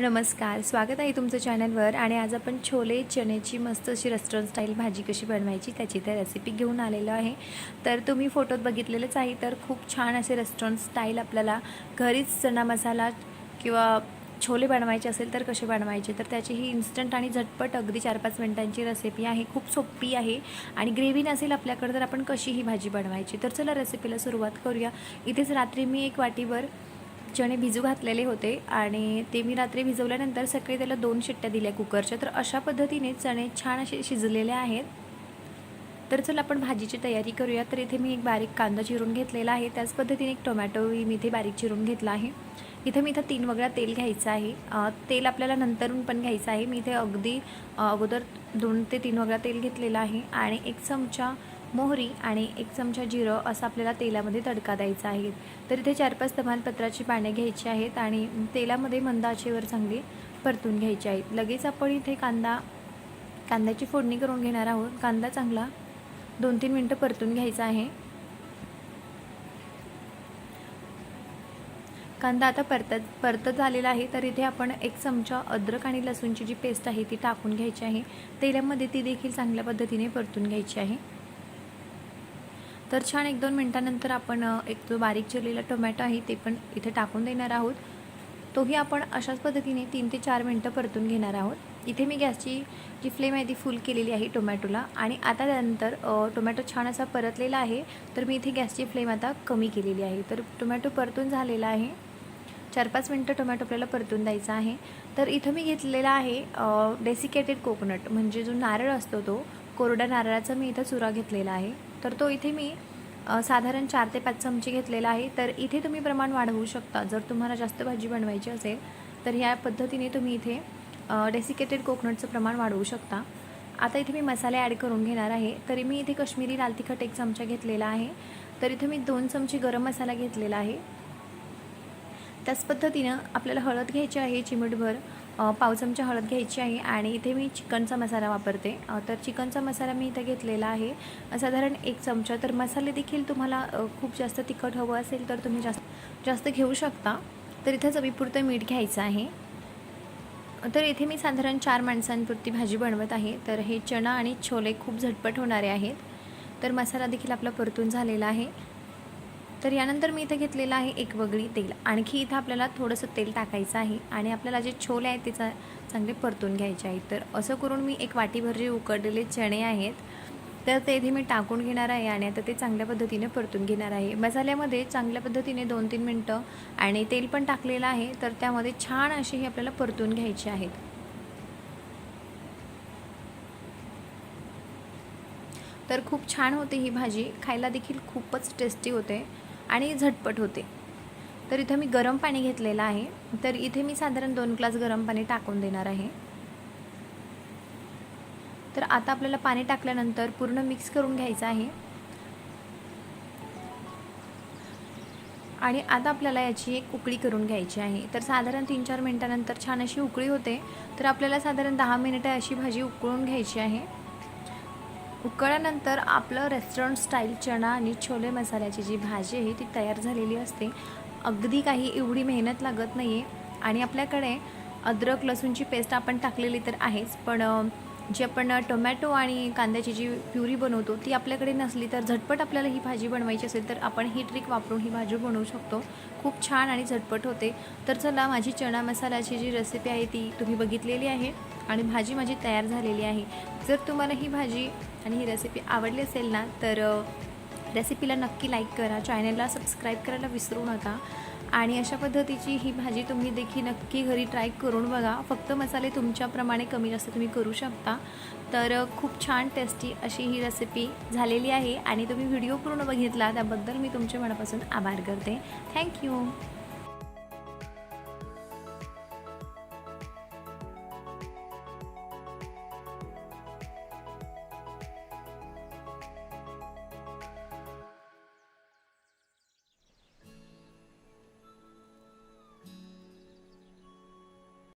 नमस्कार स्वागत आहे तुमचं चॅनलवर. आणि आज आपण छोले चण्याची मस्त अशी रेस्टॉरंट स्टाईल भाजी कशी बनवायची त्याची तर रेसिपी घेऊन आलेलो आहे. तर तुम्ही फोटोत बघितलेलंच आहे तर खूप छान असे रेस्टॉरंट स्टाईल आपल्याला घरीच चणा मसाला किंवा छोले बनवायचे असेल तर कसे बनवायचे? तर त्याची ही इन्स्टंट आणि झटपट अगदी चार पाच मिनिटांची रेसिपी आहे. खूप सोपी आहे. आणि ग्रेव्ही नसेल आपल्याकडे तर आपण कशी ही भाजी बनवायची? तर चला रेसिपीला सुरुवात करूया. इथेच रात्री मी एक वाटीवर चणे भिजू घातलेले होते आणि ते मी रात्री भिजवल्यानंतर सकाळी त्याला दोन शिट्ट्या दिल्या कुकरच्या. तर अशा पद्धतीने चणे छान असे शिजलेले आहेत. तर चला आपण भाजीची तयारी करूया. तर इथे मी एक बारीक कांदा चिरून घेतलेला आहे. त्याच पद्धतीने एक टोमॅटोही मी इथे बारीक चिरून घेतला आहे. इथं मी इथं तीन वगळा तेल घ्यायचं आहे. तेल आपल्याला नंतरून पण घ्यायचं आहे. मी इथे अगदी अगोदर दोन ते तीन वगळा तेल घेतलेलं आहे. आणि एक चमचा मोहरी आणि एक चमचा जिरं असं आपल्याला तेलामध्ये तडका द्यायचा आहे. तर इथे चार पाच तमालपत्राची पाने घ्यायची आहेत आणि तेलामध्ये मंद आचेवर चांगली परतून घ्यायची आहेत. लगेच आपण इथे कांदा कांद्याची फोडणी करून घेणार आहोत. कांदा चांगला दोन तीन मिनटं परतून घ्यायचा आहे. कांदा आता परतत परतत झालेला आहे. तर इथे आपण एक चमचा अद्रक आणि लसूणची जी पेस्ट आहे ती टाकून घ्यायची आहे. तेलामध्ये ती देखील चांगल्या पद्धतीने परतून घ्यायची आहे. तर छान एक दोन मिनटानंतर आपण एक जो बारीक चिरलेला टोमॅटो आहे ते पण इथे टाकून देणार आहोत. तोही आपण अशाच पद्धतीने तीन ते चार मिनटं परतून घेणार आहोत. इथे मी गॅसची जी फ्लेम आहे ती फुल केलेली आहे टोमॅटोला आणि आता त्यानंतर टोमॅटो छान असा परतलेला आहे. तर मी इथे गॅसची फ्लेम आता कमी केलेली आहे. तर टोमॅटो परतून झालेला आहे. चार पाच मिनटं टोमॅटो आपल्याला परतून द्यायचा आहे. तर इथं मी घेतलेला आहे डेसिकेटेड कोकोनट. म्हणजे जो नारळ असतो तो कोरड्या नारळाचा मी इथं चुरा घेतलेला आहे. तर तो इथे मी साधारण चार ते पाच चमचे घेतलेला आहे. तर इथे तुम्ही प्रमाण वाढवू शकता. जर तुम्हाला जास्त भाजी बनवायची असेल तर ह्या पद्धतीने तुम्ही इथे डेसिकेटेड कोकोनटचं प्रमाण वाढवू शकता. आता इथे मी मसाले ॲड करून घेणार आहे. तरी मी इथे कश्मीरी लाल तिखट एक चमचा घेतलेला आहे. तर इथे मी दोन चमचे गरम मसाला घेतलेला आहे. त्याच पद्धतीनं आपल्याला हळद घ्यायची आहे चिमटभर पाव चमचा हळद घ्यायची आहे आणि इथे मी चिकनचा मसाला वापरते. तर चिकनचा मसाला मी इथं घेतलेला आहे. साधारण एक चमचा. तर मसाले देखील तुम्हाला खूप जास्त तिखट हवं असेल तर तुम्ही जास्त जास्त घेऊ शकता. तर इथं चवीपुरतं मीठ घ्यायचं आहे. तर इथे मी साधारण चार माणसांपुरती भाजी बनवत आहे. तर हे चणा आणि छोले खूप झटपट होणारे आहेत. तर मसाला देखील आपला परतून झालेला आहे. तर यानंतर मी इथं घेतलेलं आहे एक वगळी तेल. आणखी इथं आपल्याला थोडंसं तेल टाकायचं आहे आणि आपल्याला जे छोले आहेत ते चा चांगले परतून घ्यायचे आहेत. तर असं करून मी एक वाटीभर जे उकडलेले चणे आहेत तर ते इथे मी टाकून घेणार आहे आणि आता ते चांगल्या पद्धतीने परतून घेणार आहे. मसाल्यामध्ये चांगल्या पद्धतीने दोन तीन मिनटं आणि तेल पण टाकलेलं आहे तर त्यामध्ये छान अशी ही आपल्याला परतून घ्यायची आहेत. तर खूप छान होते ही भाजी. खायला देखील खूपच टेस्टी होते. आणि झटपट होते. तर इथं मी गरम पाणी घेतलेलं आहे. तर इथे मी साधारण दोन ग्लास गरम पाणी टाकून देणार आहे. तर आता आपल्याला पाणी टाकल्यानंतर पूर्ण मिक्स करून घ्यायचं आहे. आणि आता आपल्याला याची एक उकळी करून घ्यायची आहे. तर साधारण तीन चार मिनटानंतर छान अशी उकळी होते. तर आपल्याला साधारण दहा मिनिटं अशी भाजी उकळून घ्यायची आहे. उकळल्यानंतर आपलं रेस्टॉरंट स्टाईल चणा आणि छोले मसाल्याची जी भाजी आहे ती तयार झालेली असते. अगदी काही एवढी मेहनत लागत नाही आहे आणि आपल्याकडे अद्रक लसूणची पेस्ट आपण टाकलेली तर आहेच पण जी आपण टोमॅटो आणि कांद्याची जी प्युरी बनवतो ती आपल्याकडे नसली तर झटपट आपल्याला ही भाजी बनवायची असेल तर आपण ही ट्रिक वापरून ही भाजी बनवू शकतो. खूप छान आणि झटपट होते. तर चला माझी चणा मसाल्याची जी रेसिपी आहे ती तुम्ही बघितलेली आहे. आणि भाजी माझी तयार झालेली आहे. जर तुम्हाला ही भाजी आणि ही रेसिपी आवडली असेल ना तर रेसिपीला नक्की लाईक करा. चॅनलला सबस्क्राईब करायला विसरू नका. आणि अशा पद्धतीची ही भाजी तुम्ही देखील नक्की घरी ट्राय करून बघा. फक्त मसाले तुमच्याप्रमाणे कमी जास्त तुम्ही करू शकता. तर खूप छान टेस्टी अशी ही रेसिपी झालेली आहे. आणि तुम्ही व्हिडिओ पूर्ण बघितला त्याबद्दल मी तुमच्या मनापासून आभार करते. थँक्यू